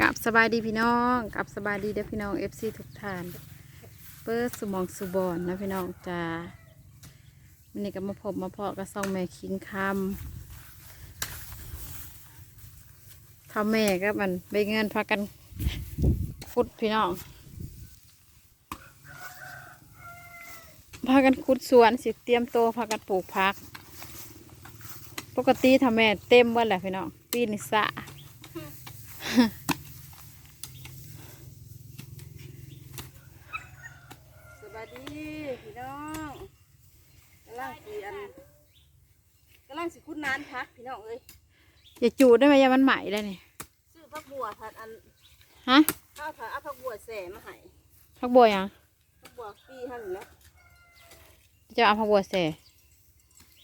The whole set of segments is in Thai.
กับสบายดีพี่น้องกับสบายดีเด้อพี่น้องเอฟซีทุกท่านเปิดสมองสุบอนนะพี่น้องจ้าวันนี้ก็มาพบมาเพาะกับซองแม่คิงคำทำแม่ก็มันไปเงินพากันขุดพี่น้องพากันขุดสวนสิเตรียมโตวพากันปลูกพัก ปกติทำแม่เต็มหมดแหละพี่น้องปีนิสะ สวัสดีพี่น้องกำลังสีอันกำลังสิคุดนานพักพี่น้องเอ้ยอย่าจูดได้ไหมยามันใหม่เลยนี่ซื้อผักบัวผัดอันฮะข้าวผัดเอาผักบัวแส่มาให้พักบัวยังผักบัวปีหั่นแล้วจะเอาพักบัวใส่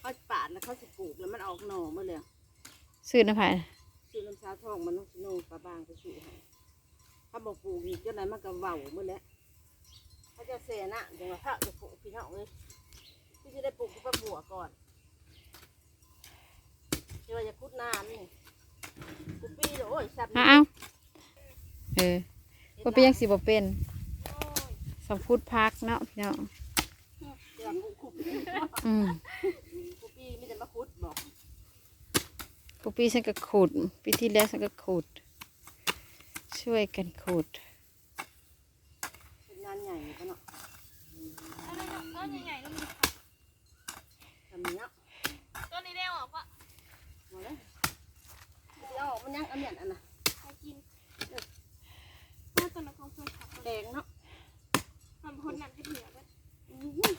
เขาปาดแล้วเขาสิปลูกแล้วมันออกหน่อมาเลยซื้อนะไผ่ซื้อน้ำชาทองมันต้องสิโนปลาบางไปซื้อให้เขาบอกปลูกอีกจนไหนมันก็เว้าเมื่อแล้วเขาจะแส่นะเดี๋ยวว่าพระจะปลูกพี่น้องเอ้ยพี่จะได้ปลูกผักบัวก่อน เดี๋ยวว่าจะคุดนานนี่กูปีเดี๋ยวโอ้ยสับฮะเอาเออบ่เป็นยังสิบ่เป็นสำพูดพักเนาะพี่น้องเดี๋ยวกูคุบอืมกูปีไมแต่จะมาคุดบอกกูปีฉันก็ขุดปีที่แล้วฉันก็ขุด ช่วยกันขุดเป็นงานใหญ่ปะเนาะอะไรเนาะต้นใหญ่ๆก็มีทำเนี้ย ต้นนี้ได้ออกปะ มาเลย เดี๋ยวมันยังอันเนี้ยอันน่ะใครกินเมื่อต้นละของเพื่อนขับแดงเนาะทำพ้นน้ำจะเหลือไว้อื้อหือ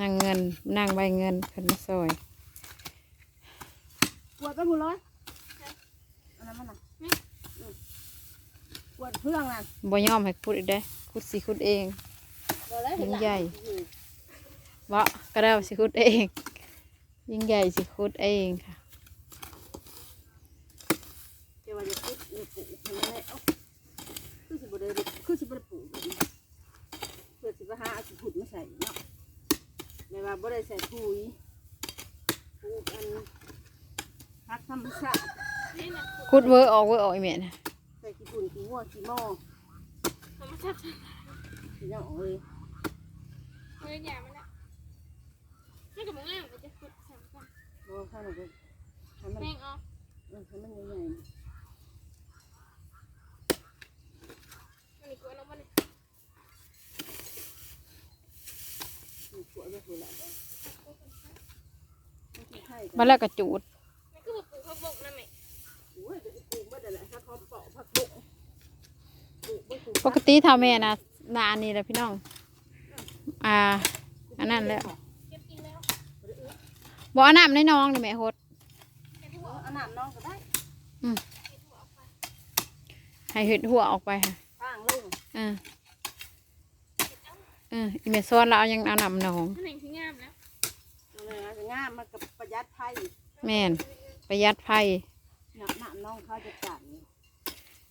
นางเงินนางใบเงินเพิ่นมาซอยปวดไปหมดเลยอันนั้นมันน่ะอืมปวดเพื่องน่ะบ่ยอมให้ขุดอีกได้อขุดสิขุดเอง เดี๋ยวเลยเนยิ่งลัใหญ่ อืมวะก็ได้สิขุดเอง ยิ่งใหญ่สิขุดเองค่ะ เดี๋ยวว่าจะคุดนี่ปลูกมันไม่ได้เอ้าคือสิบได้คือสิบได้ปลูกแบบนี้เพื่อสิบหาเอาสิขุดมาใส่เนาะไม่ว่า บ่ได้ใส่ปุ๋ยปลูกอันพักธรรมชาตินี่นะขุดเวอร์ออกเวอร์ออกอีเมนใส่ขี้ฝุ่นขี้งัวขี้หม้อธรรมชาติขี้เหยาเอ้ยเฮ้ยอย่ามันละนี่กับมึงเล่นมันจะฝึกสามกันบ่ข้างหลังก็ให้มันแม่งเอาเออให้มันใหญ่มันอีกตัวน้องมัน ๆ มีขวดก็คือละมันสิไข่กัมานแล้วก็จูดมันก็บอกปลูกข้าวบกนั่นแหละโอ้ยจะปลูกบ่ได้แหละถ้าเขาเปาะผักบุ้งปลูกบ่ถูกปกติทำแม่นะนาอันนี้แหละพี่น้อง อ่า อันนั้นแหล้วเก็บกินแล้วบ่เอาน้ำในน้องนี่แม่โฮดเก็บหัหัววเอาน้ำน้องก็ได้เก็บหัวออกไปให้เห็ดหัวออกไปค่ะข้างลงเออ เอออีเมซอนเราเอายังเอาน้ำน้องนั่นเองที่งามแล้วเอาเลยนะงามมันกับประหยัดไผ่แม่นประหยัดไฟน้ำน้ำน้องเขาจะจัดนี่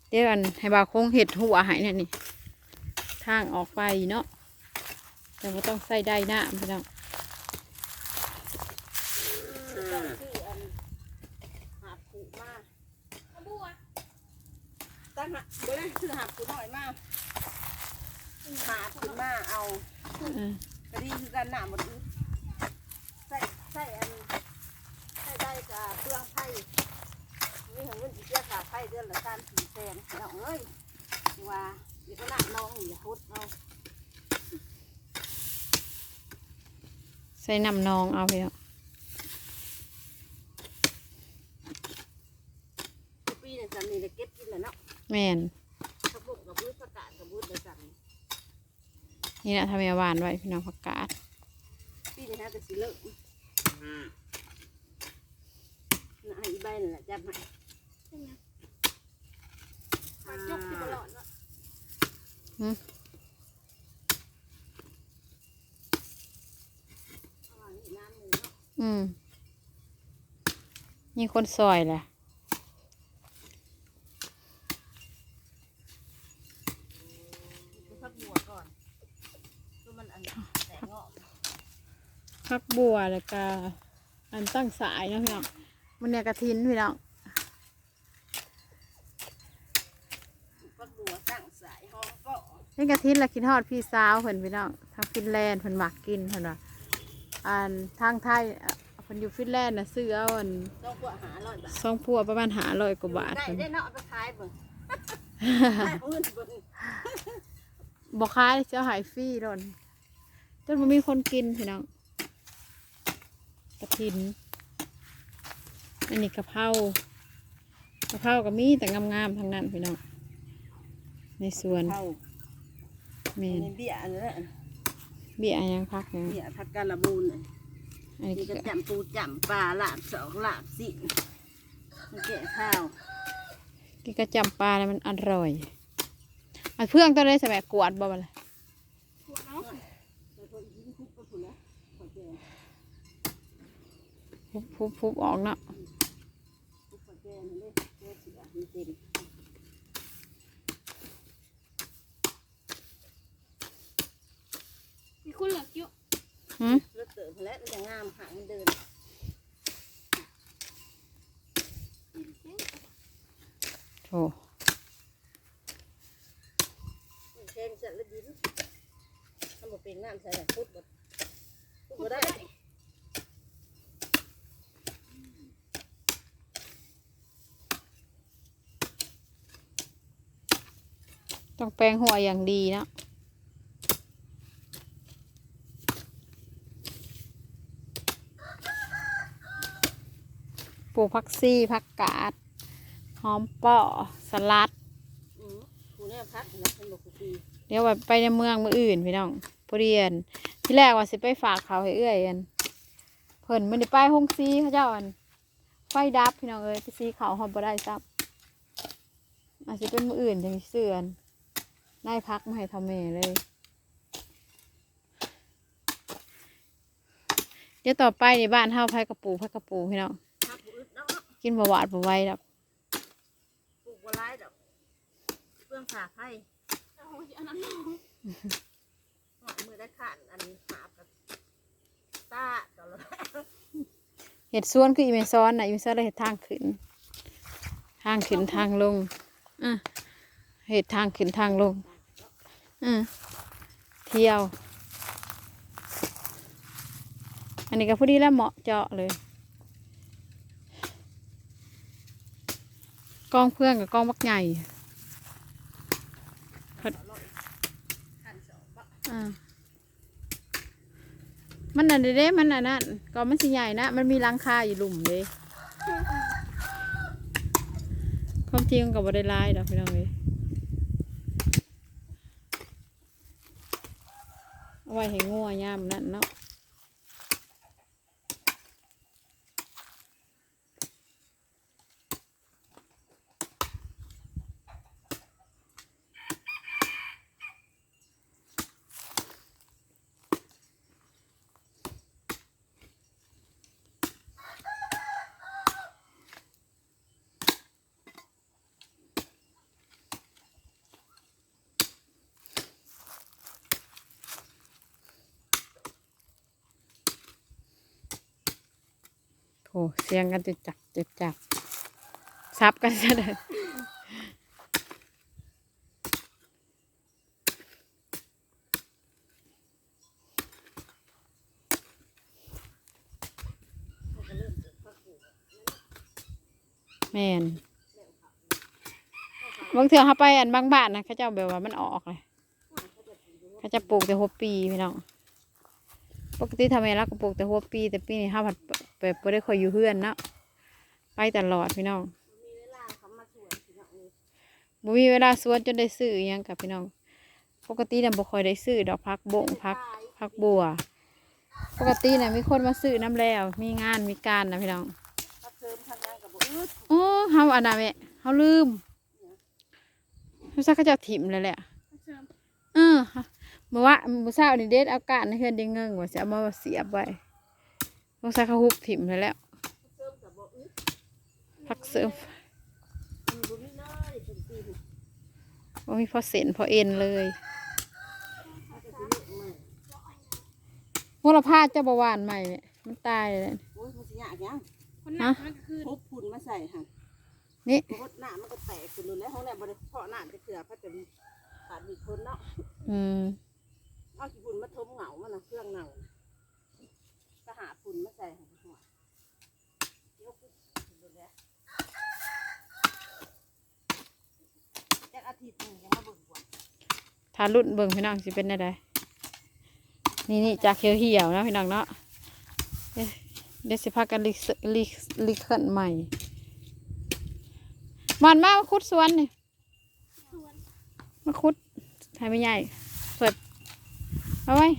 เดี๋ยวอันให้บาวคงเห็ดหัวใหายนี่นี่ ทางออกไปเนาะแต่ว่าต้องใส่ได้น้ำพี่น้องต้องซื้ออันหาผูกมาข้าวบัวตั้งหาบ่ได้ซื้อหาผูกหน่อยมา หาผูกมาเอาเออก็ดีคือการหนาหมดอื้อใส่ใส่อันใส่ได้กับเปลืองไผ่นี่ของเงินจีเจ้าขาไผ่เดือนละสามสี่แสนเอาเอ้ยว่าเดี๋ยวก็หนาน้องอย่าพุดเอาใส่น้ำนองเอาพี่องทุกปีเนี่ยจำนี่เลยเก็บกินเลยเนาะแม่น กระปุกกับบุ้ประกาศกับบุ้เลยจ นี่นะทำแม่หวานไว้พี่น้องผักกาดำปีนี้ฮะก็สิเลิกน่ะให้อีใบนั่นแหละจับให้เป็นไงมาจกที่ตลอดวะเอาไว้อีกน้ำหนึ่งเนาะอืม นี่คนซอยแหละ ไปพักบัวก่อนคือมันอันแตกงอก พัก บัวแล้วก็อันตั้งสายเนาะพี่น้องมันเนี่ยกระทินพี่น้องอสายหอมก็นี่กะทิละกินทอดพี่สาวเพิ่นพี่น้องทางฟินแลนด์เพิ่นมักกินเพิ่นว่าอันทางไทยอะเพิ่นอยู่ฟินแลนด์น่ะซื้อเอาอันต้องกว่าหาร้อยบาทซองพัวประมาณ500กว่าบาทได้เพิ่นได้เนาะเอาไปขายเบิ่งขายเอาเงินเบิ่งบ่ขายเจ้าหายฟรีโดนจนบ่มีคนกินพี่น้อง กระถิน อันนี้กะเพรากะเพราก็มีแต่งามๆทั้งนั้นพี่น้องในสวนเข้าแม่อันนนี้เบี้ยอันนั้นแหละเบี้ยยังพักหยังเบี้ยผักกาละมูลน่ะอันนี้นี่ก็ก็จำปูจำปลาลาบสองลาบสิมันแกะข้าวกินกระจำปลาแล้วมันอร่อยอันเพื่องตัวได้สมัยกวาดบ่มาเลย หัวเนาะ แต่คนยิ้มคุกก็ถูกแล้วขอแกง ฟุบฟุบฟุบออกเนาะคุกขอแกงนี่เลยแกะเสียมันเต็มมีคนเหลือเยอะหืมแล้วเติมแล้วมันจะงามหางมันเดินโถแกงเสร็จแล้วยิ้มทำมาเป็นน้ำใส่พุดบดพุดบดได้ ต้องแปรงหัวอย่างดีนะปลูกผักซี่ผักกาด หอมเปาะสลัดเนี่ยพักนะเป็นบอกกูปีเดี๋ยวว่าไปในเมืองมืออื่นพี่น้องพเรียนที่แรกว่าสิไปฝากเขาให้เอื้อยอันเพิ่นไม่ได้ไปห้องซีเขาเจ้าอันไฟดับพี่น้องเอ้ยไปซีเขาหอมบ่ได้ซับอาจจะเป็นมืออื่นจังสิเสื่อน นายพักมาให้ทำเมเลย เดี๋ยวต่อไปในบ้านเฮาไผกระปูไผกระปูพี่น้องพักกูอึดเนาะกินบ่หวาดบ่ไหวดอกปลูกบัวลายดอกเพื่องผ่าไผ่เอาอันนั้นเนาะหอดมือได้ขาดอันหาบกับตาตลอดเห็ดส่วนคืออีเมซอนน่ะอีเมซอนเลยเห็ดทางขึ้น ทางขึ้นทางลงอะเห็ดทางขึ้นทางลง อือเที่ยว อันนี้ก็พอดีแล้วเหมาะเจาะเลย กองเพื่อนกับกองบักใหญ่ขันสองบะอ่ามันอันเด้มันอันนั้นก็มันสิใหญ่นะ มันมีหลังคาอยู่หลุมเลยความจริงมันก็บ่ได้หลายดอกพี่น้องเลยเอา ไว้ให้งัวย่ามนั่นเนาะ โถเสียงกันจุดจักจุดจักซับกันซะเลยเขาก็เริ่มแม่นบางเถื่อเขาไปอันบางบ้านนะเขาเจ้าแบบว่ามันออกเลยเขาจะปลูกแต่หัวปีพี่น้อง ปกติทำไมรักก็ปลูกแต่หัวปี แต่ปีนี้ห้าผัดแบบไม่ได้คอยอยู่เพื่อนเนาะไปตลอดพี่น้องมีเวลาเขามาชวนพี่น้องเลยบ่มีเวลาสวนจนได้ซื้ออิหยังกับพี่น้อง ปกติน่ะบ่ค่อยได้ซื้อดอกพักบงพักพักบัว ปกติน่ะมีคนมาซื้อน้ำแล้ว มีงานมีการนะพี่น้องพักเทิมทำงานกับบุอึดโอ้เฮาอันน่ะแม่เฮาลืมเฮาซักเขาเจะถิ่มเลยแหละเชิญเออเมื่อว่าเมื่อเช้านี่เด็ดเอาการในเฮือนได้เงิงว่าสิเอามาเสียบไว้สงสัยเขาฮุบถิ่มเลยแหล้วพักเทิมกับบุอึดพักเสริมมีบุมีน้อยเป็นปีนบ่มีพอเส้นพอเอ็นเลยเขาจะเลือกมาโหระพาเจ้าบ่หวานใหม่เนี่ยมันตายเลยโอ้ยมันสิยากยังคนหนักมันก็คือพบพุ่นมาใส่ค่ะนี่เพราะหน้ามันก็แตกขึ้นเลยแล้วห้องเนี่ยบริเพาะหน้าจะเถื่อพัดจะขาดมีคนเนาะอืม เอาขี้ฝุ่นมาทมเหงามันนะเครื่องเหงาก็หาฝุ่นมาใส่หัวเดี๋ยวปุ๊บดูแลจักอาทิตย์หนึงยังมาเบิ่งกว่าทารุ่นเบิ่งพี่น้องสิเป็นได้นี่นี่จากเขียวเหี่ยวนะพี่น้องเนาะเดี๋ยวเดี๋ยวสิพากันลิกลิกลิกขึ้นใหม่มอนมามาคุดสวนนี่สวนมาคุดถ่ายไม่ใหญ่ เอาไว้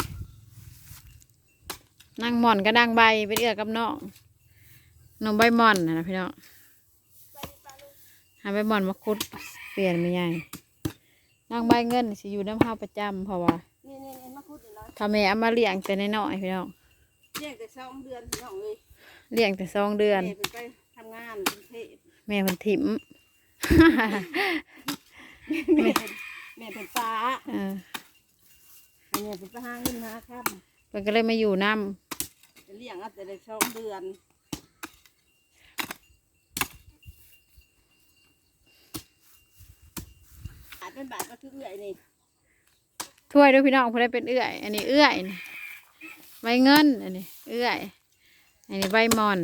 นางหม่อนก็นางใบเป็นเอื้อกับน้องน้องใบหม่อนนะนะพี่น้องไปดิปลาลูกหาใบหม่อนมาคุดเปลี่ยนไม่ใหญ่นางใบเงินสิอยู่น้ำห้าประจำเพราะว่านี่นี่นี่มาพูดอีกแล้วถ้าแม่เอามาเลี้ยงแต่น้อยๆพี่น้องเลี้ยงแต่สองเดือนพี่น้องเลยเลี้ยงแต่สองเดือนแม่เพิ่นไปทำงานกรุงเทพแม่เพันถิ่มแม่เป็นแม่เป็นฟ้า เอออันนี้เป็นไปหาเงินหาค่เพิ่นก็เลยมาอยู่น้ำจะเลี้ยงเอาแต่ได้สองเดือนบาทเป็นบาทก็คือเอื่อยนี่ำถ้วยด้วยพี่น้องเพื่อได้เป็นเอื้อย อันนี้เอื้อยนี่ใบเงินอันนี้เอื้อย อันนี้ใบหมอน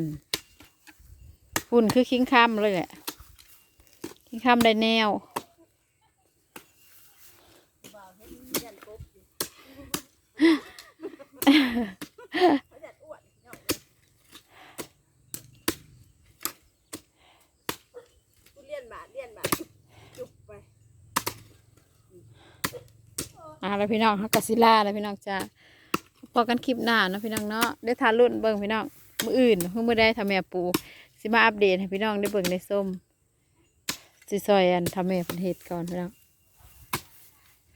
ฝุ่นคือคิงคำเลยแหละคิงคำได้แนว บ่าวเฮ็ดเลี้ยงกบอยู่ เขาจะอ้วนพี่น้องเลยกูเลี้ยนบาทเลี้ยนบาทจุบไปอ่าแล้วพี่น้องฮักกะซิล่าแล้วพี่น้องจ้าพอกันคลิปหน้าเนาะพี่น้องเนาะได้ทานรุ่นเบิ่งพี่น้องมืออื่นเพิ่งมือได้ทำแม่ปูสิมาอัปเดตให้พี่น้องได้เบิ่งได้ส้มสิซอยอันทำแม่เพันเฮ็ดก่อนพี่น้อง